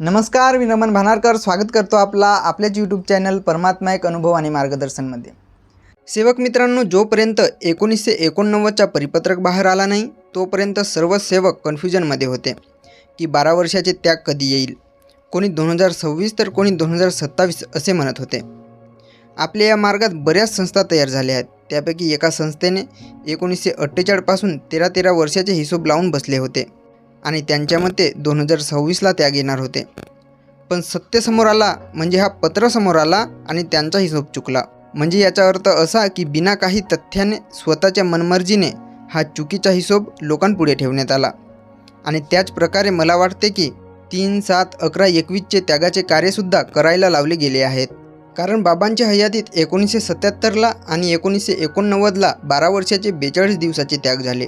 नमस्कार मी नमन भानारकर. स्वागत करतो आपला आपल्याच यूट्यूब चॅनल परमात्मा एक अनुभव आणि मार्गदर्शनमध्ये. सेवक मित्रांनो जोपर्यंत एकोणीसशे एकोणनव्वदचा परिपत्रक बाहेर आला नाही तोपर्यंत सर्व सेवक कन्फ्युजनमध्ये होते की बारा वर्षाचे त्याग कधी येईल? कोणी दोन हजार सव्वीस तर कोणी दोन हजार सत्तावीस असे म्हणत होते. आपल्या या मार्गात बऱ्याच संस्था तयार झाल्या आहेत. त्यापैकी एका संस्थेने एकोणीसशे अठ्ठेचाळपासून तेरा तेरा वर्षाचे हिशोब लावून बसले होते. आणि त्यांच्या मते दोन हजार सव्वीसला त्याग येणार होते. पण सत्य समोर आला म्हणजे हा पत्र समोर आला आणि त्यांचा हिशोब चुकला. म्हणजे याचा अर्थ असा की बिना काही तथ्याने स्वतःच्या मनमर्जीने हा चुकीचा हिशोब लोकांपुढे ठेवण्यात आला. आणि त्याच प्रकारे मला वाटते की तीन सात अकरा एकवीसचे त्यागाचे कार्यसुद्धा करायला लावले गेले आहेत. कारण बाबांच्या हयातीत एकोणीसशे सत्याहत्तरला आणि एकोणीसशे एकोणनव्वदला बारा वर्षाचे बेचाळीस दिवसाचे त्याग झाले.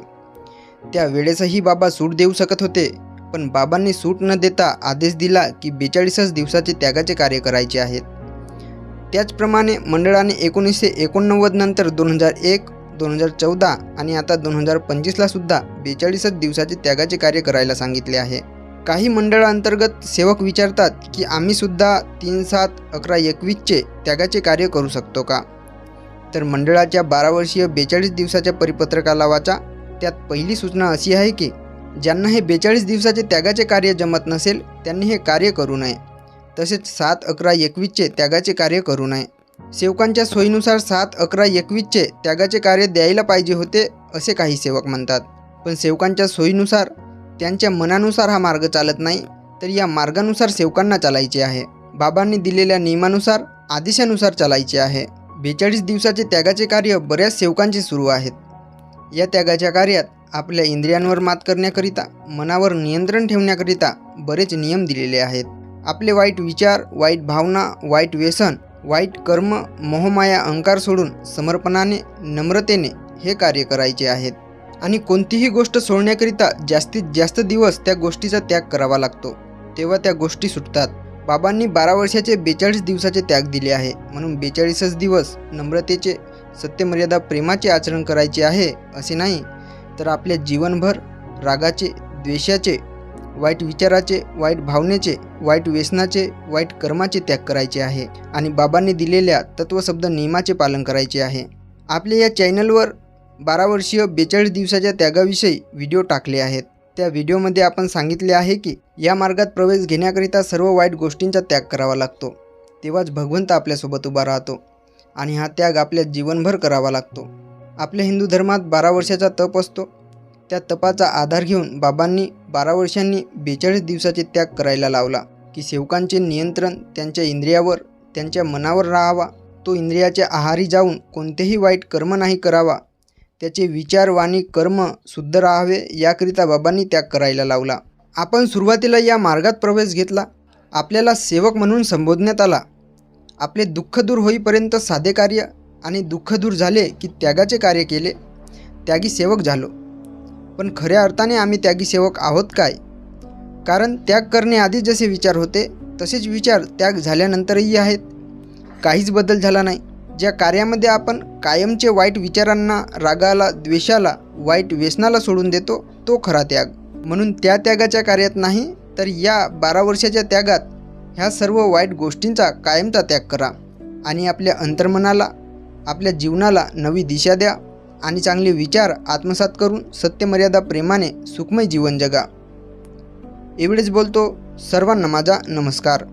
त्या वेळेसही बाबा सूट देऊ शकत होते. पण बाबांनी सूट न देता आदेश दिला की बेचाळीसच दिवसाचे त्यागाचे कार्य करायचे आहेत. त्याचप्रमाणे मंडळाने एकोणीसशे एकोणनव्वद नंतर दोन हजार एक दोन हजार चौदा आणि आता दोन हजार पंचवीसला सुद्धा बेचाळीसच दिवसाचे त्यागाचे कार्य करायला सांगितले आहे. काही मंडळांतर्गत सेवक विचारतात की आम्ही सुद्धा तीन सात अकरा एकवीसचे त्यागाचे कार्य करू शकतो का? तर मंडळाच्या बारा वर्षीय बेचाळीस दिवसाच्या परिपत्रकाला वाचा. त्यात पहिली सूचना अशी आहे की ज्यांना हे बेचाळीस दिवसाचे त्यागाचे कार्य जमत नसेल त्यांनी हे कार्य करू नये. तसेच सात अकरा एकवीसचे त्यागाचे कार्य करू नये. सेवकांच्या सोयीनुसार सात अकरा एकवीसचे त्यागाचे कार्य द्यायला पाहिजे होते असे काही सेवक म्हणतात. पण सेवकांच्या सोयीनुसार त्यांच्या मनानुसार हा मार्ग चालत नाही तर या मार्गानुसार सेवकांना चालायचे आहे. बाबांनी दिलेल्या नियमानुसार आदेशानुसार चालायचे आहे. बेचाळीस दिवसाचे त्यागाचे कार्य बऱ्याच सेवकांचे सुरू आहेत. या त्यागाच्या कार्यात आपल्या इंद्रियांवर मात करण्याकरिता मनावर नियंत्रण ठेवण्याकरिता बरेच नियम दिलेले आहेत. आपले वाईट विचार वाईट भावना वाईट व्यसन वाईट कर्म मोहमाया अंकार सोडून समर्पणाने नम्रतेने हे कार्य करायचे आहेत. आणि कोणतीही गोष्ट सोडण्याकरिता जास्तीत जास्त दिवस त्या गोष्टीचा त्याग करावा लागतो. तेव्हा त्या गोष्टी सुटतात. बाबांनी बारा वर्षाचे बेचाळीस दिवसाचे त्याग दिले आहे. म्हणून बेचाळीसच दिवस नम्रतेचे सत्यमर्यादा प्रेमाचे आचरण करायचे आहे असे नाही तर आपल्या जीवनभर रागाचे द्वेषाचे वाईट विचाराचे वाईट भावनेचे वाईट व्यसनाचे वाईट कर्माचे त्याग करायचे आहे आणि बाबांनी दिलेल्या तत्वशब्द नियमाचे पालन करायचे आहे. आपल्या या चॅनलवर बारा वर्षीय बेचाळीस दिवसाच्या त्यागाविषयी व्हिडिओ टाकले आहेत. त्या व्हिडिओमध्ये आपण सांगितले आहे की या मार्गात प्रवेश घेण्याकरिता सर्व वाईट गोष्टींचा त्याग करावा लागतो. तेव्हाच भगवंत आपल्यासोबत उभा राहतो. आणि हा त्याग आपल्या जीवनभर करावा लागतो. आपल्या हिंदू धर्मात बारा वर्षाचा तप असतो. त्या तपाचा आधार घेऊन बाबांनी बारा वर्षांनी बेचाळीस दिवसाचे त्याग करायला लावला की सेवकांचे नियंत्रण त्यांच्या इंद्रियावर त्यांच्या मनावर राहावा. तो इंद्रियाच्या आहारी जाऊन कोणतेही वाईट कर्म नाही करावा. त्याचे विचार वाणी कर्म शुद्ध राहावे याकरिता बाबांनी त्याग करायला लावला. आपण सुरुवातीला या मार्गात प्रवेश घेतला. आपल्याला सेवक म्हणून संबोधण्यात आला. आपले दुःख दूर होईपर्यंत साधे कार्य आणि दुःख दूर झाले की त्यागाचे कार्य केले त्यागी सेवक झालो. पण खऱ्या अर्थाने आम्ही त्यागी सेवक आहोत काय? कारण त्याग करण्याआधी जसे विचार होते तसेच विचार त्याग झाल्यानंतरही आहेत. काहीच बदल झाला नाही. ज्या कार्यामध्ये आपण कायमचे वाईट विचारांना रागाला द्वेषाला वाईट व्यसनाला सोडून देतो तो खरा त्याग. म्हणून त्या त्यागाच्या कार्यात नाही तर या बारा वर्षाच्या त्यागात ह्या सर्व वाईट गोष्टींचा कायमचा त्याग करा आणि आपल्या अंतर्मनाला आपल्या जीवनाला नवी दिशा द्या आणि चांगले विचार आत्मसात करून सत्यमर्यादा प्रेमाने सुखमय जीवन जगा. एवढेच बोलतो सर्वांना माझा नमस्कार.